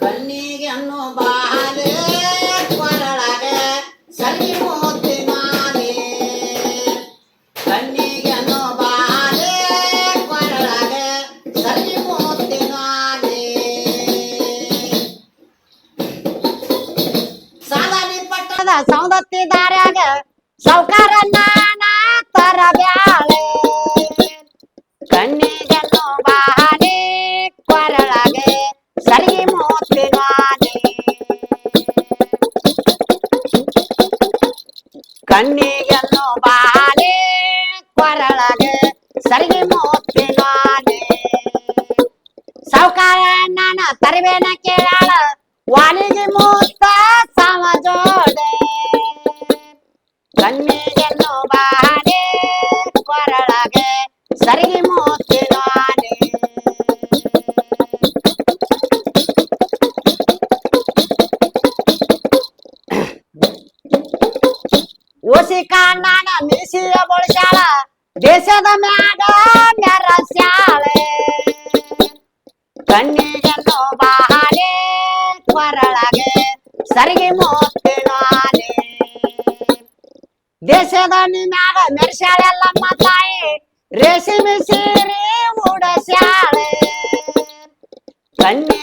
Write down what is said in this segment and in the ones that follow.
ಕಣ್ಣಿಗೆ ಅನ್ನೋ ಬಾಲೆ ಕೊರಳಗ ಸರಿ ಮೋತಿ ಮಾಲೆ ಕಣ್ಣಿಗೆ ಅನ್ನೋ ಬಾಲೆ ಕೊರಳಗ ಸರಿ ಮೋತಿ ಮಾಲೆ ಸಾಲಾನಿ ಪಟ್ಟದ ಸೌದತ್ತಿ ದಾರ್ಯಾಗ ಸೌಕಾರ ನಾನ ತರಬ್ಯಾಳೆ ಸರಿ ಮೋತಿನಾನೆ ಸಾವುಕಾರ ನಾನ ತರಬೇನ ಕೇಳಾಳ. ವಾಲಿಗೆ ಮೂತ ಸಮ ಜೋಡೆ. ಕಣ್ಣಿಗೆನ್ನು ಬಾನೆ ಕೊರಳಗೆ ಸರಿಗೆ ಮೋತಿನಾನೆ ಓಸಿ ಕಾಣಾನ ಮೀಸಿಯ ಬಳಸ್ಯಾಳ. ದೇಶದ ಮ್ಯಾಗ ಮೆರಸ್ಯಾಳೆ ಕಣ್ಣಿಗೆನ್ನು ಬಾಳೆ ಕೊರಳಗೆ ಸರಿಗೆ ಮೋತಿನಾಲೆ. ದೇಶದ ಮ್ಯಾಗ ಮೆರ್ಸ್ಯಾಳೆಲ್ಲಮ್ಮ ತಾಯಿ, ರೇಷ್ಮೆ ಸೀರೆ ಉಡಸ್ಯಾಳೆ. ಕಣ್ಣಿಗೆನ್ನು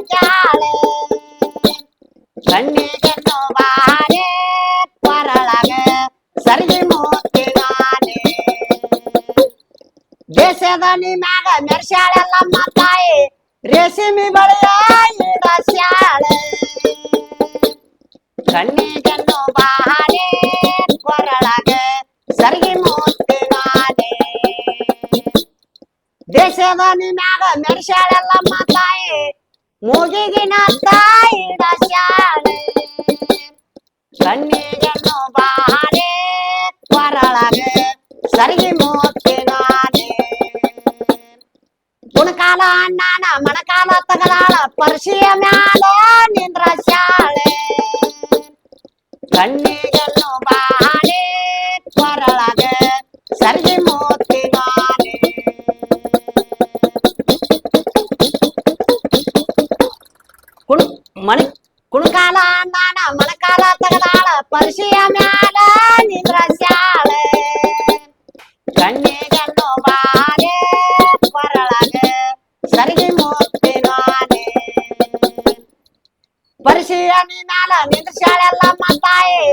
ದೇಶದ ಮ್ಯಾಗ ಮೆರ್ಸ್ಯಾಳೆಲ್ಲಮ್ಮ ತಾಯಿ ರೇಷ್ಮೆ ಬಳೆಯ ಇಡಸ್ಯಾಳೆ ಕಣ್ಣಿಗೆನ್ನು ಬಾಳೆ ಕೊರಳಗೆ ಸರಿಗೆ ಮೋತಿನಾನೆ ದೇಶದ ಮ್ಯಾಗ ಮೆರ್ಸ್ಯಾಳೆಲ್ಲಮ್ಮ ತಾಯಿ ಮೂಗಿಗಿನ ತಾಯಿ ಇಡಸ್ಯಾಳೆ ಅಣ್ಣನ ಮಣಕಾಲ ತಗಲಾಳ ಪರ್ಶಿಯ ಮ್ಯಾಲ ನಿಂದ್ರ ಶಾಳೆ అని నాలో నిండు శాలమ్మ తాయి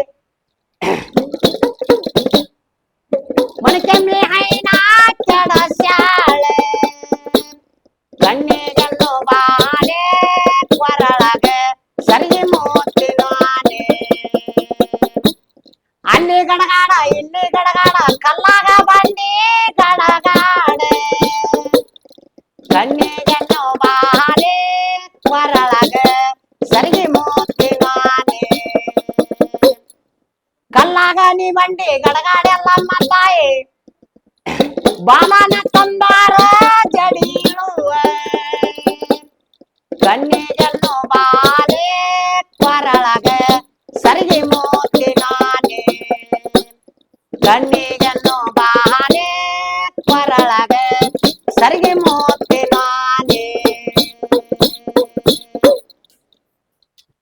మనకెమ్మి అయినా చెడ శాళే కన్నీగల్లో బాలే కొరళగే సరిగి మూతిలోనే అన్ని గడగాడ ఇన్ని గడగాడ నీ బండి గడగాడెళ్ళాలి